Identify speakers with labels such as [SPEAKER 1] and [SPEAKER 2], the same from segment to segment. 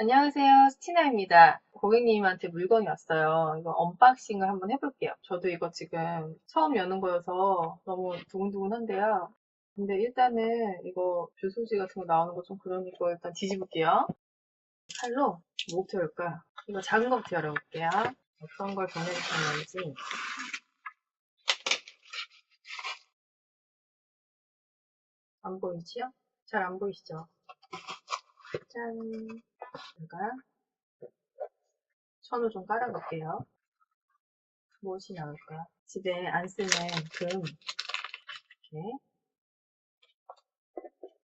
[SPEAKER 1] 안녕하세요. 스티나입니다. 고객님한테 물건이 왔어요. 이거 언박싱을 한번 해볼게요. 저도 이거 지금 처음 여는 거여서 너무 두근두근한데요. 근데 일단은 이거 주소지 같은 거 나오는 거 좀 그러니까 일단 뒤집을게요. 칼로 뭐부터 열까요? 이거 작은 거부터 열어볼게요. 어떤 걸 보내주셨는지. 안 보이지요? 잘 안 보이시죠? 짠. 제가 천을 좀 깔아볼게요. 무엇이 나올까? 집에 안 쓰는 금 이렇게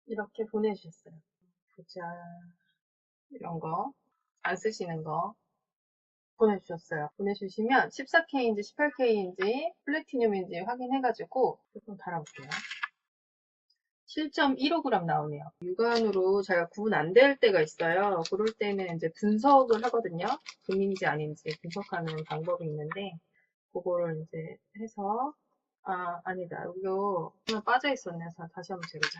[SPEAKER 1] 이렇게 보내주셨어요. 보자 이런 거 안 쓰시는 거 보내주셨어요. 보내주시면 14K인지 18K인지 플래티늄인지 확인해가지고 조금 달아볼게요. 7.15g 나오네요. 육안으로 잘 구분 안 될 때가 있어요. 그럴 때는 이제 분석을 하거든요. 금인지 아닌지 분석하는 방법이 있는데, 그거를 이제 해서, 아, 아니다. 이거 하나 빠져 있었네. 서 다시 한번 재보자.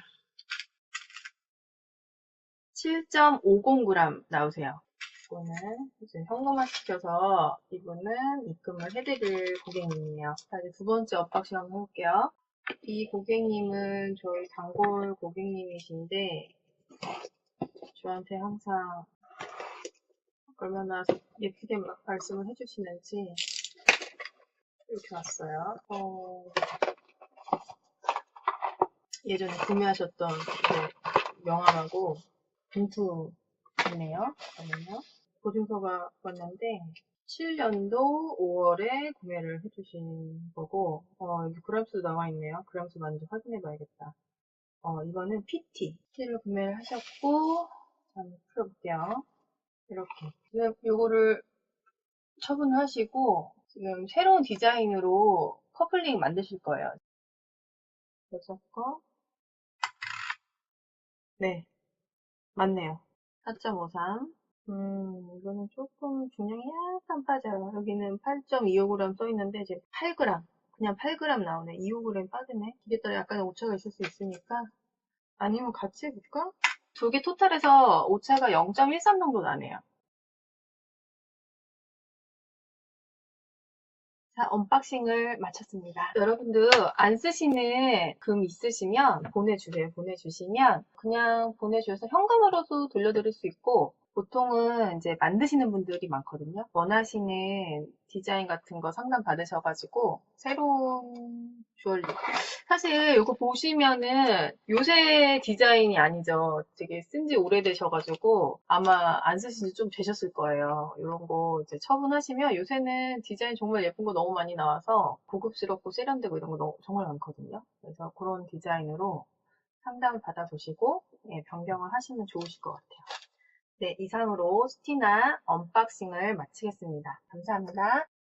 [SPEAKER 1] 7.50g 나오세요. 이거는 이제 현금화 시켜서 이분은 입금을 해드릴 고객님이에요. 자, 이제 두 번째 엇박싱 한번 해볼게요. 이 고객님은 저희 단골 고객님이신데 저한테 항상 얼마나 예쁘게 막 말씀을 해주시는지 이렇게 왔어요. 어, 예전에 구매하셨던 그 명함하고 봉투이네요. 잠깐만요. 보증서가 왔는데 7년도 5월에 구매를 해주신 거고, 어, 여기 그램수 나와 있네요. 그램수 먼저 확인해 봐야겠다. 어, 이거는 PT. PT를 구매를 하셨고, 자, 한번 풀어볼게요. 이렇게. 요거를 처분을 하시고, 지금 새로운 디자인으로 커플링 만드실 거예요. 여섯 거. 네. 맞네요. 4.53. 음, 이거는 조금 중량이 약간 빠져요. 여기는 8.25g 써 있는데, 지금 8g. 그냥 8g 나오네. 25g 빠지네. 이게 따라 약간의 오차가 있을 수 있으니까. 아니면 같이 해볼까? 두 개 토탈해서 오차가 0.13 정도 나네요. 자, 언박싱을 마쳤습니다. 여러분들 안 쓰시는 금 있으시면 보내주세요. 보내주시면 그냥 보내주셔서 현금으로도 돌려드릴 수 있고 보통은 이제 만드시는 분들이 많거든요. 원하시는 디자인 같은 거 상담 받으셔가지고 새로운 주얼리. 사실 이거 보시면은 요새 디자인이 아니죠. 되게 쓴 지 오래되셔가지고 아마 안 쓰신 지 좀 되셨을 거예요. 이런 거 이제 처분하시면 요새는 디자인 정말 예쁜 거 너무 많이 나와서 고급스럽고 세련되고 이런 거 너무- 정말 많거든요. 그래서 그런 디자인으로 상담을 받아보시고 예, 변경을 하시면 좋으실 것 같아요. 네, 이상으로 스티나 언박싱을 마치겠습니다. 감사합니다.